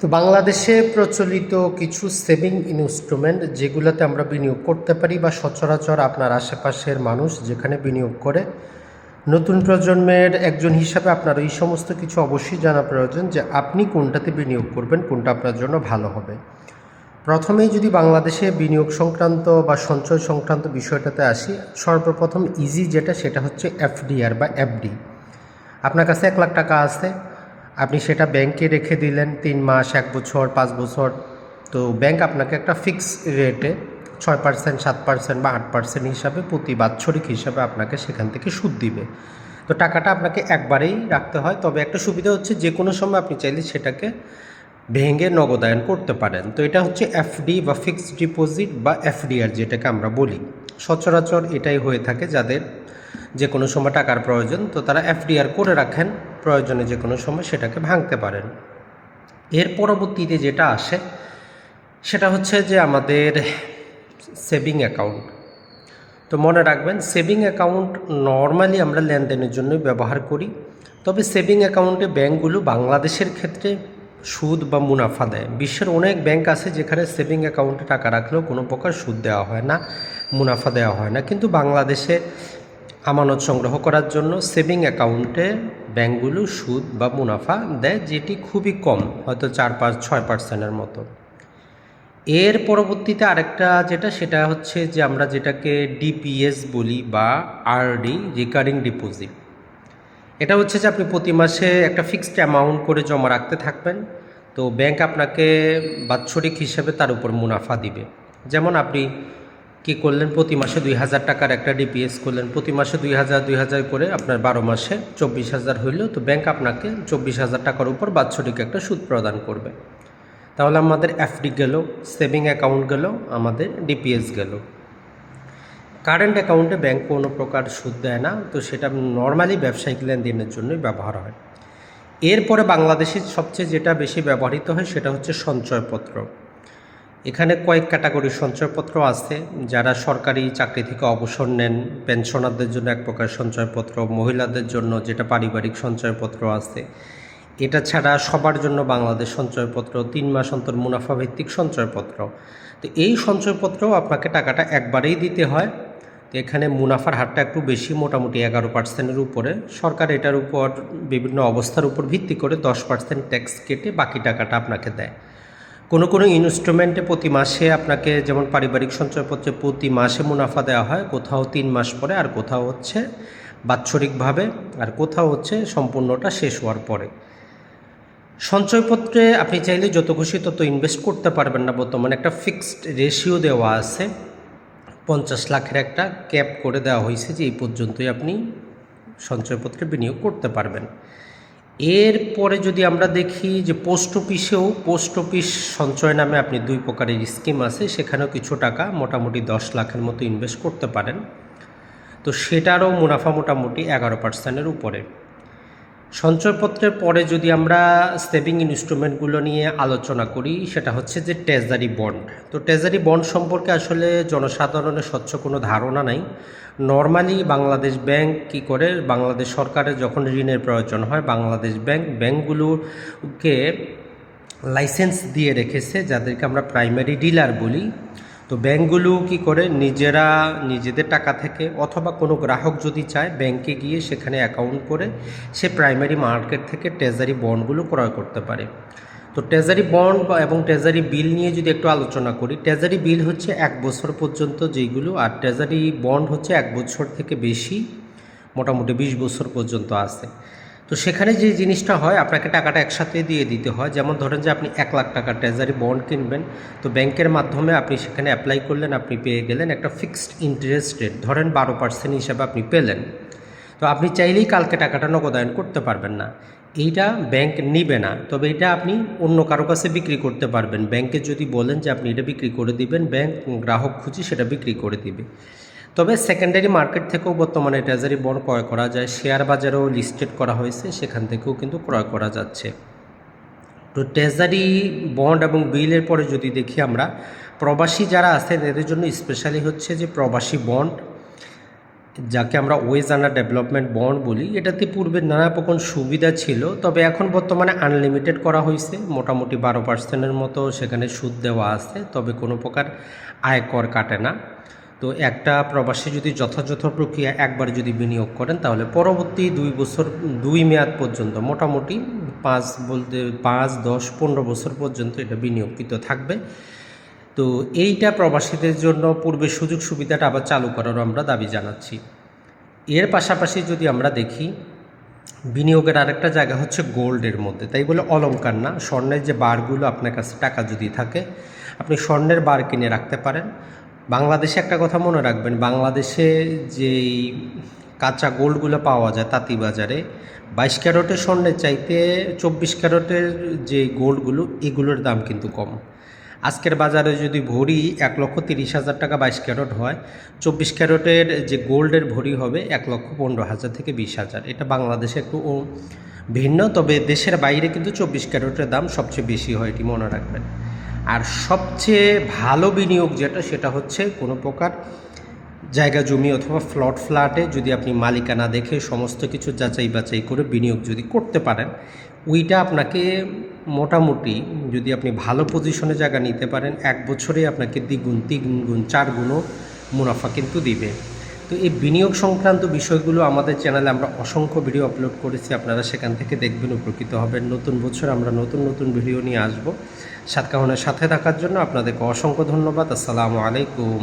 তো বাংলাদেশে প্রচলিত কিছু সেভিং ইনস্ট্রুমেন্ট যেগুলোতে আমরা বিনিয়োগ করতে পারি বা সচরাচর আপনার আশেপাশের মানুষ যেখানে বিনিয়োগ করে, নতুন প্রজন্মের একজন হিসাবে আপনার এই সমস্ত কিছু অবশ্যই জানা প্রয়োজন যে আপনি কোনটাতে বিনিয়োগ করবেন, কোনটা আপনার জন্য ভালো হবে। প্রথমেই যদি বাংলাদেশে বিনিয়োগ সংক্রান্ত বা সঞ্চয় সংক্রান্ত বিষয়টাতে আসি, সর্বপ্রথম ইজি যেটা সেটা হচ্ছে এফডিআর বা এফডি আপনার কাছে এক লাখ টাকা আছে আপনি সেটা ব্যাংকে রেখে দিলেন তিন মাস, এক বছর, পাঁচ বছর, তো ব্যাংক আপনাকে একটা ফিক্স রেটে ছয় পার্সেন্ট সাত পার্সেন্ট বা আট পার্সেন্ট হিসাবে প্রতি বাৎসরিক হিসাবে আপনাকে সেখান থেকে সুদ দিবে। তো টাকাটা আপনাকে একবারেই রাখতে হয়। তবে একটা সুবিধা হচ্ছে যে কোনো সময় আপনি চাইলে সেটাকে ভেঙে নগদায়ন করতে পারেন। তো এটা হচ্ছে এফডি বা ফিক্সড ডিপোজিট বা এফডিআর যেটাকে আমরা বলি। সচরাচর এটাই হয়ে থাকে যাদের যে কোনো সময় টাকার প্রয়োজন। তো তারা এফডিআর করে রাখেন। প্রয়োজনে যে কোনো সময় সেটাকে ভাঙতে পারেন। এর পরবর্তীতে যেটা আসে, সেটা হচ্ছে যে আমাদের সেভিং অ্যাকাউন্ট। তো মনে রাখবেন, সেভিং অ্যাকাউন্ট নর্মালি আমরা লেনদেনের জন্যই ব্যবহার করি। তবে সেভিং অ্যাকাউন্টে ব্যাঙ্কগুলো বাংলাদেশের ক্ষেত্রে সুদ বা মুনাফা দেয়। বিশ্বের অনেক ব্যাংক আছে যেখানে সেভিং অ্যাকাউন্টে টাকা রাখলেও কোনো প্রকার সুদ দেওয়া হয় না, মুনাফা দেওয়া হয় না। কিন্তু বাংলাদেশে আমানত সংগ্রহ করার জন্য সেভিং অ্যাকাউন্টে ব্যাঙ্কগুলো সুদ বা মুনাফা দেয় যেটি খুবই কম, হয়তো চার পাঁচ, ছয় পার্সেন্টের মতো। এর পরবর্তীতে আরেকটা যেটা, সেটা হচ্ছে যে আমরা যেটাকে ডিপিএস বলি বা আরডি রিকারিং ডিপোজিট এটা হচ্ছে যে আপনি প্রতি মাসে একটা ফিক্সড অ্যামাউন্ট করে জমা রাখতে থাকবেন, তো ব্যাংক আপনাকে বাৎসরিক হিসেবে তার উপর মুনাফা দিবে। যেমন আপনি কি করলেন? প্রতি মাসে দুই হাজার টাকার একটা ডিপিএস করলেন। প্রতি মাসে দুই হাজার দুই হাজার করে আপনার বারো মাসে চব্বিশ হাজার হইলেও তো ব্যাংক আপনাকে চব্বিশ হাজার টাকার উপর বাৎসরিক একটা সুদ প্রদান করবে। তাহলে আমাদের এফডি গেল সেভিং অ্যাকাউন্ট গেল, আমাদের ডিপিএস গেল। কারেন্ট অ্যাকাউন্টে ব্যাংক কোনো প্রকার সুদ দেয় না। তো সেটা নর্মালি ব্যবসায়িক লেনদেনের জন্যই ব্যবহার হয়। এরপরে বাংলাদেশের সবচেয়ে যেটা বেশি ব্যবহৃত হয় সেটা হচ্ছে সঞ্চয়পত্র। এখানে কয়েক ক্যাটাগরির সঞ্চয়পত্র আছে, যারা সরকারি চাকরি থেকে অবসর নেন, পেনশনারদের জন্য এক প্রকার সঞ্চয়পত্র, মহিলাদের জন্য যেটা পারিবারিক সঞ্চয়পত্র আছে। এটা ছাড়া সবার জন্য বাংলাদেশ সঞ্চয়পত্র, তিন মাস অন্তর মুনাফা ভিত্তিক সঞ্চয়পত্র। তো এই সঞ্চয়পত্রও আপনাকে টাকাটা একবারেই দিতে হয়। তো এখানে মুনাফার হারটা একটু বেশি, মোটামুটি এগারো পার্সেন্টের উপরে। সরকার এটার উপর বিভিন্ন অবস্থার উপর ভিত্তি করে দশ পার্সেন্ট ট্যাক্স কেটে বাকি টাকাটা আপনাকে দেয়। কোনো কোনো ইনস্ট্রুমেন্টে প্রতি মাসে আপনাকে যেমন পারিবারিক সঞ্চয়পত্রে প্রতি মাসে মুনাফা দেওয়া হয়, কোথাও তিন মাস পরে আর কোথাও হচ্ছে বাৎসরিকভাবে আর কোথাও হচ্ছে সম্পূর্ণটা শেষ হওয়ার পরে। সঞ্চয়পত্রে আপনি চাইলে যত খুশি তত ইনভেস্ট করতে পারবেন না বর্তমানে। একটা ফিক্সড রেশিও দেওয়া আছে, পঞ্চাশ লাখের একটা ক্যাপ করে দেওয়া হয়েছে যে এই পর্যন্তই আপনি সঞ্চয়পত্রে বিনিয়োগ করতে পারবেন। এরপরে যদি আমরা দেখি যে পোস্ট অফিসেও, পোস্ট অফিস সঞ্চয় নামে আপনি দুই প্রকারের স্কিম আছে, সেখানেও কিছু টাকা মোটামুটি দশ লাখের মতো ইনভেস্ট করতে পারেন। তো সেটারও মুনাফা মোটামুটি এগারো পার্সেন্টের উপরে। সঞ্চয়পত্রের পরে যদি আমরা সেভিং ইনস্ট্রুমেন্টগুলো নিয়ে আলোচনা করি, সেটা হচ্ছে যে ট্রেজারি বন্ড তো ট্রেজারি বন্ড সম্পর্কে আসলে জনসাধারণের স্বচ্ছ কোনো ধারণা নাই। নর্মালি বাংলাদেশ ব্যাংক কি করে? বাংলাদেশ সরকারের যখন ঋণের প্রয়োজন হয়, বাংলাদেশ ব্যাংক ব্যাংকগুলোকে লাইসেন্স দিয়ে রেখেছে, যাদেরকে আমরা প্রাইমারি ডিলার বলি। তো ব্যাংকগুলো কি করে? নিজেরা নিজেদের টাকা থেকে অথবা কোনো গ্রাহক যদি চায়, ব্যাংকে গিয়ে সেখানে অ্যাকাউন্ট করে সে প্রাইমারি মার্কেট থেকে ট্রেজারি বন্ডগুলো ক্রয় করতে পারে। তো ট্রেজারি বন্ড বা এবং ট্রেজারি বিল নিয়ে যদি একটু আলোচনা করি ট্রেজারি বিল হচ্ছে এক বছর পর্যন্ত যেইগুলো আর ট্রেজারি বন্ড হচ্ছে এক বছর থেকে বেশি, মোটামুটি বিশ বছর পর্যন্ত আছে। তো সেখানে যে জিনিসটা হয়, আপনাকে টাকাটা একসাথে দিয়ে দিতে হয়। যেমন ধরেন যে আপনি এক লাখ টাকার ট্রেজারি বন্ড কিনবেন, তো ব্যাংকের মাধ্যমে আপনি সেখানে অ্যাপ্লাই করলেন, আপনি পেয়ে গেলেন একটা ফিক্সড ইন্টারেস্ট রেট ধরেন বারো পার্সেন্ট হিসাবে আপনি পেলেন। তো আপনি চাইলেই কালকে টাকাটা নগদায়ন করতে পারবেন না। এইটা ব্যাংক নিবে না, তবে এটা আপনি অন্য কারও কাছে বিক্রি করতে পারবেন। ব্যাংকে যদি বলেন যে আপনি এটা বিক্রি করে দিবেন ব্যাংক গ্রাহক খুঁজি সেটা বিক্রি করে দিবে। তবে সেকেন্ডারি মার্কেট থেকেও বর্তমানে ট্রেজারি বন্ড ক্রয় করা যায়। শেয়ার বাজারেও লিস্টেড করা হয়েছে, সেখান থেকেও কিন্তু ক্রয় করা যাচ্ছে। তো ট্রেজারি বন্ড এবং বিলের পরে যদি দেখি আমরা, প্রবাসী যারা আছেন এদের জন্য স্পেশালি হচ্ছে যে প্রবাসী বন্ড যাকে আমরা ওয়েজ আন্ডার ডেভেলপমেন্ট বন্ড বলি। এটাতে পূর্বে নানা রকম সুবিধা ছিল, তবে এখন বর্তমানে আনলিমিটেড করা হয়েছে। মোটামুটি বারো পার্সেন্টের মতো সেখানে সুদ দেওয়া আছে, তবে কোনো প্রকার আয়কর কাটে না। তো একটা প্রবাসী যদি যথাযথ প্রক্রিয়া একবার যদি বিনিয়োগ করেন, তাহলে পরবর্তী দুই বছর, দুই মেয়াদ পর্যন্ত, মোটামুটি পাঁচ বলতে পাঁচ, দশ, পনেরো বছর পর্যন্ত এটা বিনিয়োগকৃত থাকবে। তো এইটা প্রবাসীদের জন্য পূর্বে সুযোগ সুবিধাটা আবার চালু করারও আমরা দাবি জানাচ্ছি। এর পাশাপাশি যদি আমরা দেখি, বিনিয়োগের আরেকটা জায়গা হচ্ছে গোল্ডের মধ্যে। তাই বলে অলঙ্কার না, স্বর্ণের যে বারগুলো আপনার কাছে টাকা যদি থাকে, আপনি স্বর্ণের বার কিনে রাখতে পারেন। বাংলাদেশে একটা কথা মনে রাখবেন, বাংলাদেশে যেই কাঁচা গোল্ডগুলো পাওয়া যায় তাঁতিবাজারে বাইশ ক্যারটের স্বর্ণের চাইতে চব্বিশ ক্যারটের যে গোল্ডগুলো, এগুলোর দাম কিন্তু কম। আজকের বাজারে যদি ভরি এক লক্ষ তিরিশ হাজার টাকা বাইশ ক্যারট হয়, চব্বিশ ক্যারটের যে গোল্ডের ভরি হবে এক লক্ষ পনেরো হাজার থেকে বিশ হাজার। এটা বাংলাদেশে একটু ভিন্ন, তবে দেশের বাইরে কিন্তু চব্বিশ ক্যারেটের দাম সবচেয়ে বেশি হয় এটি মনে রাখবেন। আর সবচেয়ে ভালো বিনিয়োগ যেটা, সেটা হচ্ছে কোনো প্রকার জায়গা, জমি অথবা ফ্লট, ফ্ল্যাটে যদি আপনি মালিকানা দেখে সমস্ত কিছু যাচাই বাছাই করে বিনিয়োগ যদি করতে পারেন, ওইটা আপনাকে মোটামুটি যদি আপনি ভালো পজিশনে জায়গা নিতে পারেন, এক বছরে আপনাকে দ্বিগুণ তিন গুণ চার গুণও মুনাফা কিন্তু দিবে। তো এই বিনিয়োগ সংক্রান্ত বিষয়গুলো আমাদের চ্যানেলে আমরা অসংখ্য ভিডিও আপলোড করেছি, আপনারা সেখান থেকে দেখবেন উপকৃত হবেন। নতুন বছর আমরা নতুন নতুন ভিডিও নিয়ে আসব। সাতকাহনের সাথে থাকার জন্য আপনাদেরকে অসংখ্য ধন্যবাদ। আসসালামু আলাইকুম।